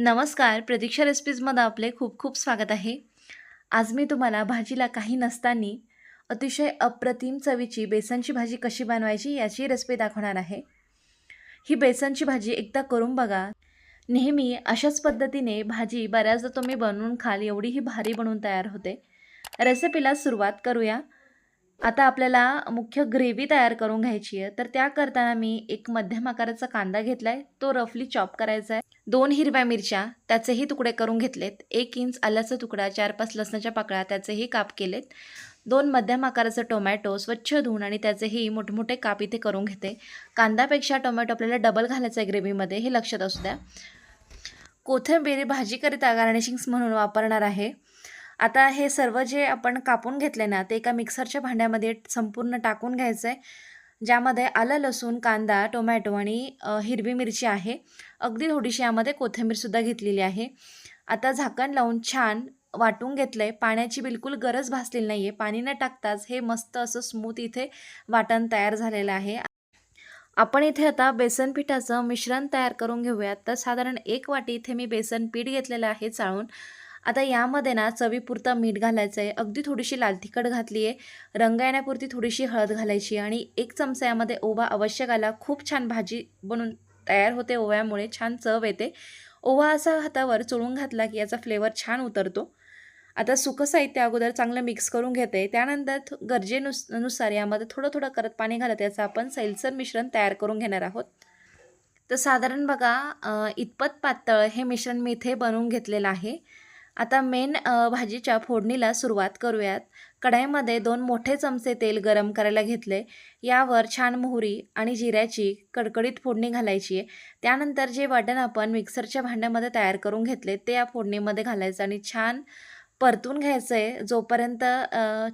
नमस्कार प्रतीक्षा रेसिपीजमध्ये आपले खूप खूप स्वागत आहे. आज मी तुम्हाला भाजीला काही नसताना अतिशय अप्रतिम चवीची बेसनची भाजी कशी बनवायची याची रेसिपी दाखवणार आहे. ही बेसनची भाजी एकदा करून बघा. नेहमी अशाच पद्धतीने भाजी बऱ्याचदा तुम्ही बनवून खाल एवढी ही भारी बनवून तयार होते. रेसिपीला सुरुवात करूया. आता आपल्याला मुख्य ग्रेव्ही तयार करून घ्यायची आहे. तर त्या करताना मी एक मध्यम आकाराचा कांदा घेतला आहे तो रफली चॉप करायचा आहे. दोन हिरव्या मिरच्या त्याचेही तुकडे करून घेतलेत. एक इंच आल्याचा तुकडा चार पाच लसणाच्या पाकळ्या त्याचेही काप केलेत. दोन मध्यम आकाराचं टोमॅटो स्वच्छ धुवून आणि त्याचेही मोठमोठे काप इथे करून घेते. कांदापेक्षा टोमॅटो आपल्याला डबल घालायचं आहे ग्रेव्हीमध्ये हे लक्षात असू द्या. कोथिंबीर भाजीकरिता गार्निशिंग्स म्हणून वापरणार आहे. आता हे सर्व जे आपण कापून घेतले ना ते एका मिक्सरच्या भांड्यामध्ये संपूर्ण टाकून घ्यायचं आहे ज्यामध्ये आलं लसूण कांदा टोमॅटो आणि हिरवी मिरची आहे. अगदी थोडीशी यामध्ये कोथिंबीरसुद्धा घेतलेली आहे. आता झाकण लावून छान वाटून घेतलं आहे पाण्याची बिलकुल गरज भासलेली नाही आहे पाणी न टाकताच हे मस्त असं स्मूथ इथे वाटण तयार झालेलं आहे. आपण इथे आता बेसन पिठाचं मिश्रण तयार करून घेऊयात. तर साधारण एक वाटी इथे मी बेसन पीठ घेतलेलं आहे चाळून. आता यामध्ये ना चवीपुरतं मीठ घालायचं आहे अगदी थोडीशी लाल तिखट घातली आहे रंग येण्यापुरती थोडीशी हळद घालायची आणि एक चमचा यामध्ये ओवा अवश्य घाला. खूप छान भाजी बनून तयार होते ओव्यामुळे. छान चव येते. ओवा असा हातावर चोळून घातला की याचा फ्लेवर छान उतरतो. आता सुकं साहित्य अगोदर चांगलं मिक्स करून घेते. त्यानंतर गरजेनुसनुसार यामध्ये थोडं थोडं करत पाणी घालत याचं आपण सैलसर मिश्रण तयार करून घेणार आहोत. तर साधारण बघा इतपत पातळ हे मिश्रण मी इथे बनवून घेतलेलं आहे. आता मेन भाजीच्या फोडणीला सुरुवात करूयात. कढाईमध्ये दोन मोठे चमचे तेल गरम करायला घेतले. यावर छान मोहरी आणि जिऱ्याची कडकडीत फोडणी घालायची आहे. त्यानंतर जे वाटण आपण मिक्सरच्या भांड्यामध्ये तयार करून घेतले ते या फोडणीमध्ये घालायचं आणि छान परतून घ्यायचं आहे जोपर्यंत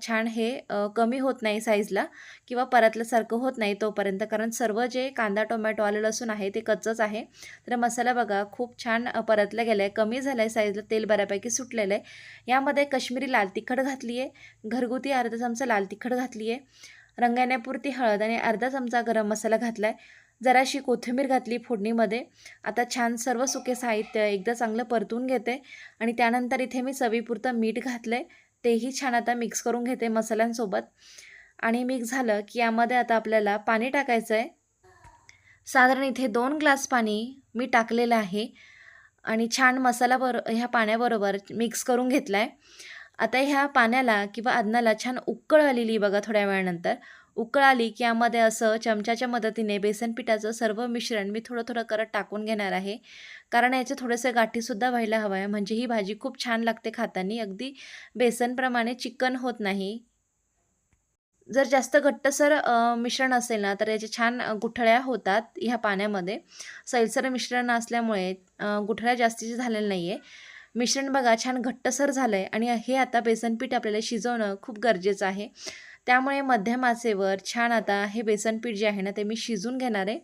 छान हे कमी होत नाही साईजला किंवा परतल्यासारखं होत नाही तोपर्यंत. कारण सर्व जे कांदा टोमॅटो आलं लसूण आहे ते कच्चंच आहे. तर मसाला बघा खूप छान परतलं गेलं आहे कमी झालं आहे साईजला तेल बऱ्यापैकी सुटलेलं आहे. यामध्ये कश्मीरी लाल तिखट घातली आहे घरगुती अर्धा चमचा लाल तिखट घातली आहे रंगाण्यापुरती हळद आणि अर्धा चमचा गरम मसाला घातला आहे जराशी कोथिंबीर घातली फोडणीमध्ये. आता छान सर्व सुके साहित्य एकदा चांगलं परतून घेते आणि त्यानंतर इथे मी चवीपुरतं मीठ घातलं आहे तेही छान आता मिक्स करून घेते मसाल्यांसोबत. आणि मिक्स झालं की यामध्ये आता आपल्याला पाणी टाकायचं आहे साधारण इथे दोन ग्लास पाणी मी टाकलेलं आहे. आणि छान मसाला बर ह्या पाण्याबरोबर मिक्स करून घेतला आहे आता ह्या पाण्याला किंवा अन्नाला छान उकळ आलेली बघा थोड्या वेळानंतर. उकळ आली की यामध्ये असं चमच्याच्या मदतीने बेसन पिठाचं सर्व मिश्रण मी थोडं थोडं करत टाकून घेणार आहे. कारण याचे थोडेसे गाठीसुद्धा व्हायला हवं आहे. म्हणजे ही भाजी खूप छान लागते खाताना. अगदी बेसनप्रमाणे चिकन होत नाही. जर जास्त घट्टसर मिश्रण असेल ना तर याचे छान गुठळ्या होतात ह्या पाण्यामध्ये. सैलसर मिश्रण असल्यामुळे गुठळ्या जास्तीचे झालेले नाही आहे मिश्रण बघा छान घट्टसर झालं आहे आणि हे आता बेसनपीठ आपल्याला शिजवणं खूप गरजेचं आहे. त्यामुळे मध्यम आचेवर छान आता हे बेसनपीठ जे आहे ना ते मी शिजून घेणार आहे.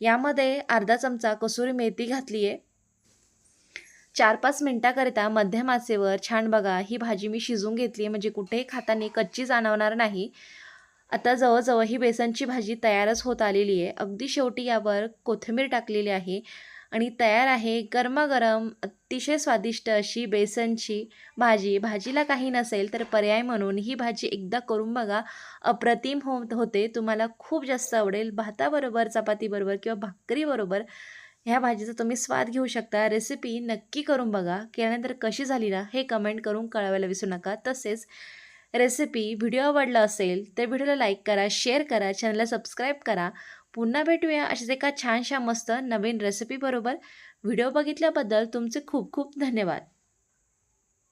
यामध्ये अर्धा चमचा कसुरी मेथी घातली आहे. चार पाच मिनटाकरिता मध्यम आचेवर छान बघा ही भाजी मी शिजून घेतली आहे. म्हणजे कुठेही खाताना कच्ची जाणवणार नाही. आता जवळजवळ ही बेसनची भाजी तयारच होत आलेली आहे. अगदी शेवटी यावर कोथिंबीर टाकलेली आहे. आणि तयार आहे गरमागरम अतिशय स्वादिष्ट अशी बेसनची भाजी. भाजीला काही नसेल तर पर्याय म्हणून ही भाजी एकदा करून बघा. अप्रतिम हो होते. तुम्हाला खूप जास्त आवडेल. भाताबरोबर चपातीबरोबर किंवा भाकरीबरोबर ह्या भाजीचा तुम्ही स्वाद घेऊ शकता. रेसिपी नक्की करून बघा. केल्यानंतर कशी झाली ना हे कमेंट करून कळवायला विसरू नका. तसेच रेसिपी व्हिडिओ आवडला असेल तर व्हिडिओला लाईक करा शेअर करा चॅनलला सबस्क्राईब करा. पुन्हा भेटूया अशाच एका छानशा मस्त नवीन रेसिपीबरोबर व्हिडिओ बघितल्याबद्दल तुमचे खूप खूप धन्यवाद.